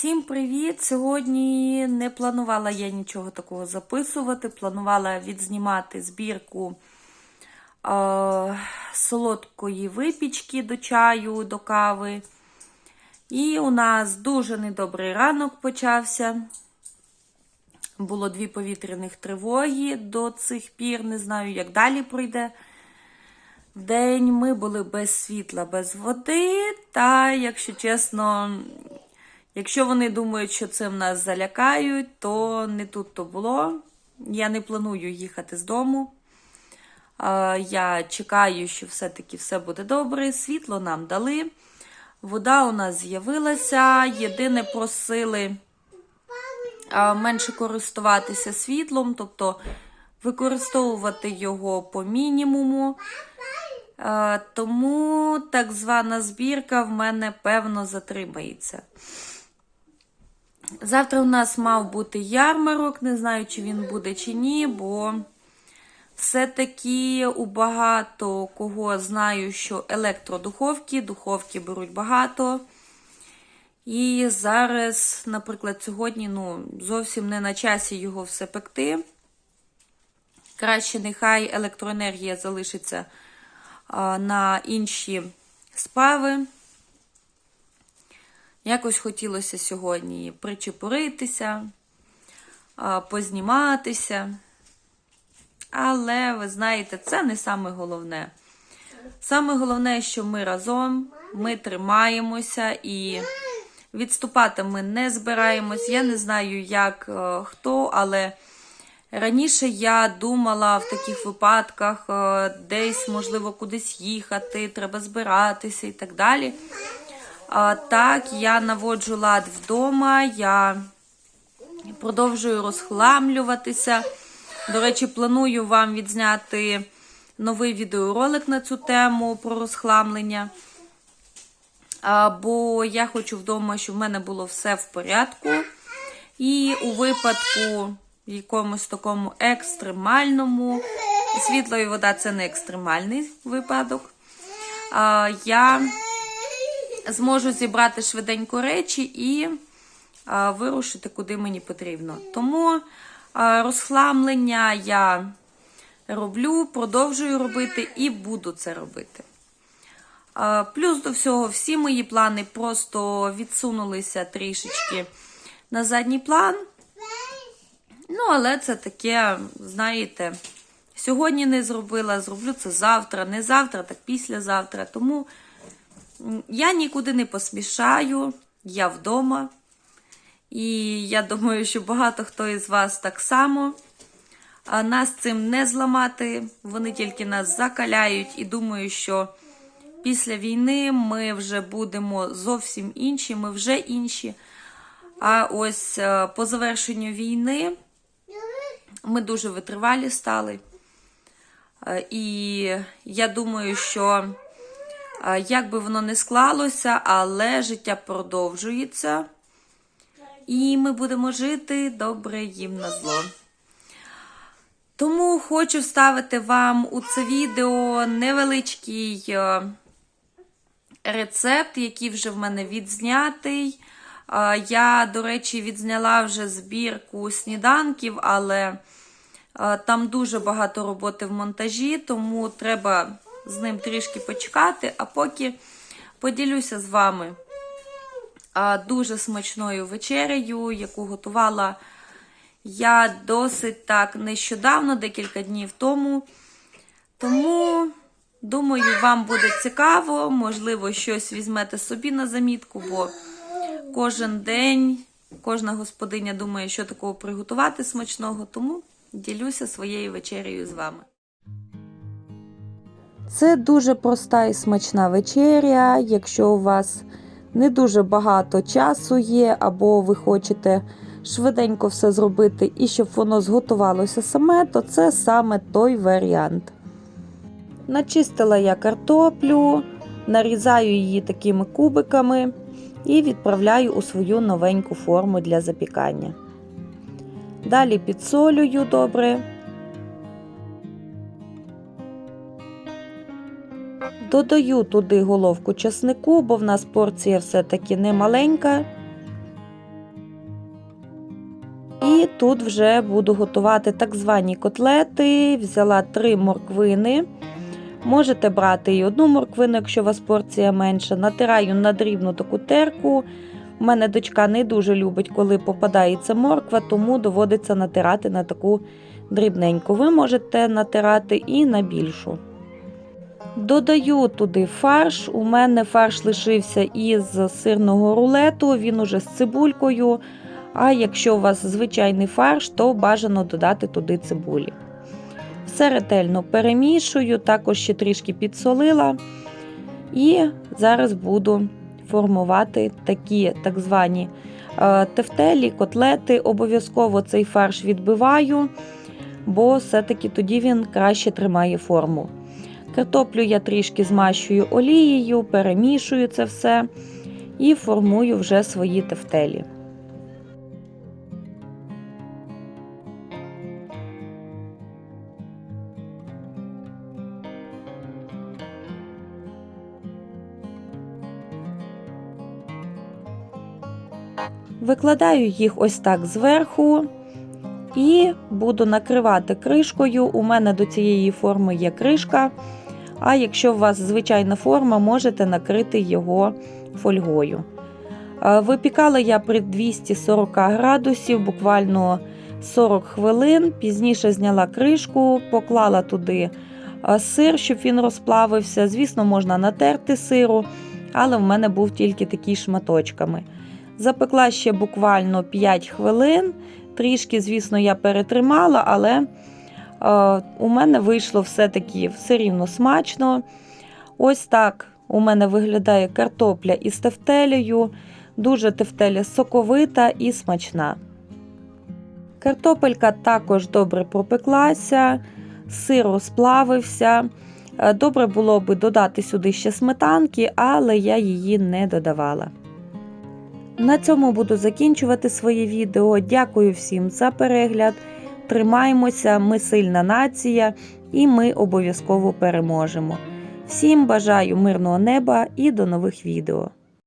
Всім привіт! Сьогодні не планувала я нічого такого записувати. Планувала відзнімати збірку е, солодкої випічки до чаю, до кави. І у нас дуже недобрий ранок почався. Було дві повітряних тривоги до цих пір. Не знаю, як далі пройде. Вдень ми були без світла, без води. Та, якщо чесно, якщо вони думають, що цим нас залякають, то не тут то було. Я не планую їхати з дому. Я чекаю, що все-таки все буде добре. Світло нам дали. Вода у нас з'явилася. Єдине просили менше користуватися світлом, тобто використовувати його по мінімуму. Тому так звана збірка в мене певно затримається. Завтра у нас мав бути ярмарок, не знаю, чи він буде чи ні, бо все-таки у багато кого знаю, що електродуховки, духовки беруть багато. І зараз, наприклад, сьогодні ну, зовсім не на часі його все пекти. Краще нехай електроенергія залишиться а, на інші справи. Якось хотілося сьогодні причепуритися, позніматися. Але, ви знаєте, це не саме головне. Саме головне, що ми разом, ми тримаємося і відступати ми не збираємось. Я не знаю, як е, хто, але раніше я думала в таких випадках е, десь, можливо, кудись їхати, треба збиратися і так далі. Так, я наводжу лад вдома, я продовжую розхламлюватися. До речі, планую вам відзняти новий відеоролик на цю тему про розхламлення. Бо я хочу вдома, щоб в мене було все в порядку. І у випадку якомусь такому екстремальному, світло і вода це не екстремальний випадок. Я зможу зібрати швиденько речі і а, вирушити, куди мені потрібно. Тому а, розхламлення я роблю, продовжую робити і буду це робити. А, Плюс до всього, всі мої плани просто відсунулися трішечки на задній план. Ну, але це таке, знаєте, сьогодні не зробила, зроблю це завтра, не завтра, так післязавтра. Тому я нікуди не посмішаю, я вдома. І я думаю, що багато хто із вас так само. А нас цим не зламати, вони тільки нас закаляють і думаю, що після війни ми вже будемо зовсім інші, ми вже інші. А ось е, по завершенню війни ми дуже витривалі стали. Е, І я думаю, що як би воно не склалося, але життя продовжується. І ми будемо жити добре їм на зло. Тому хочу вставити вам у це відео невеличкий е, рецепт, який вже в мене відзнятий. Е, Я, до речі, відзняла вже збірку сніданків, але е, там дуже багато роботи в монтажі, тому треба з ним трішки почекати, а поки поділюся з вами дуже смачною вечерею, яку готувала я досить так нещодавно, декілька днів тому. Тому, думаю, вам буде цікаво, можливо, щось візьмете собі на замітку, бо кожен день кожна господиня думає, що такого приготувати смачного, тому ділюся своєю вечерею з вами. Це дуже проста і смачна вечеря. Якщо у вас не дуже багато часу є, або ви хочете швиденько все зробити і щоб воно зготувалося саме, то це саме той варіант. Начистила я картоплю, нарізаю її такими кубиками і відправляю у свою новеньку форму для запікання. Далі підсолюю добре. Додаю туди головку часнику, бо в нас порція все-таки не маленька. І тут вже буду готувати так звані котлети. Взяла три морквини. Можете брати і одну морквину, якщо у вас порція менша. Натираю на дрібну таку терку. У мене дочка не дуже любить, коли попадається морква, тому доводиться натирати на таку дрібненьку. Ви можете натирати і на більшу. Додаю туди фарш. У мене фарш лишився із сирного рулету, він уже з цибулькою. А якщо у вас звичайний фарш, то бажано додати туди цибулі. Все ретельно перемішую, також ще трішки підсолила. І зараз буду формувати такі так звані е, тефтелі, котлети. Обов'язково цей фарш відбиваю, бо все-таки тоді він краще тримає форму. Картоплю я трішки змащую олією, перемішую це все і формую вже свої тефтелі. Викладаю їх ось так зверху і буду накривати кришкою. У мене до цієї форми є кришка. А якщо у вас звичайна форма, можете накрити його фольгою. Е, Випікала я при 240 градусів, буквально 40 хвилин. Пізніше зняла кришку, поклала туди е, сир, щоб він розплавився. Звісно, можна натерти сиру, але в мене був тільки такий шматочками. Запекла ще буквально 5 хвилин. Трішки, звісно, я перетримала, але у мене вийшло все-таки все рівно смачно. Ось так у мене виглядає картопля із тефтелею. Дуже тефтеля соковита і смачна. Картопелька також добре пропеклася, сир розплавився. Е, Добре було би додати сюди ще сметанки, але я її не додавала. На цьому буду закінчувати своє відео. Дякую всім за перегляд. Тримаємося, ми сильна нація і ми обов'язково переможемо. Всім бажаю мирного неба і до нових відео!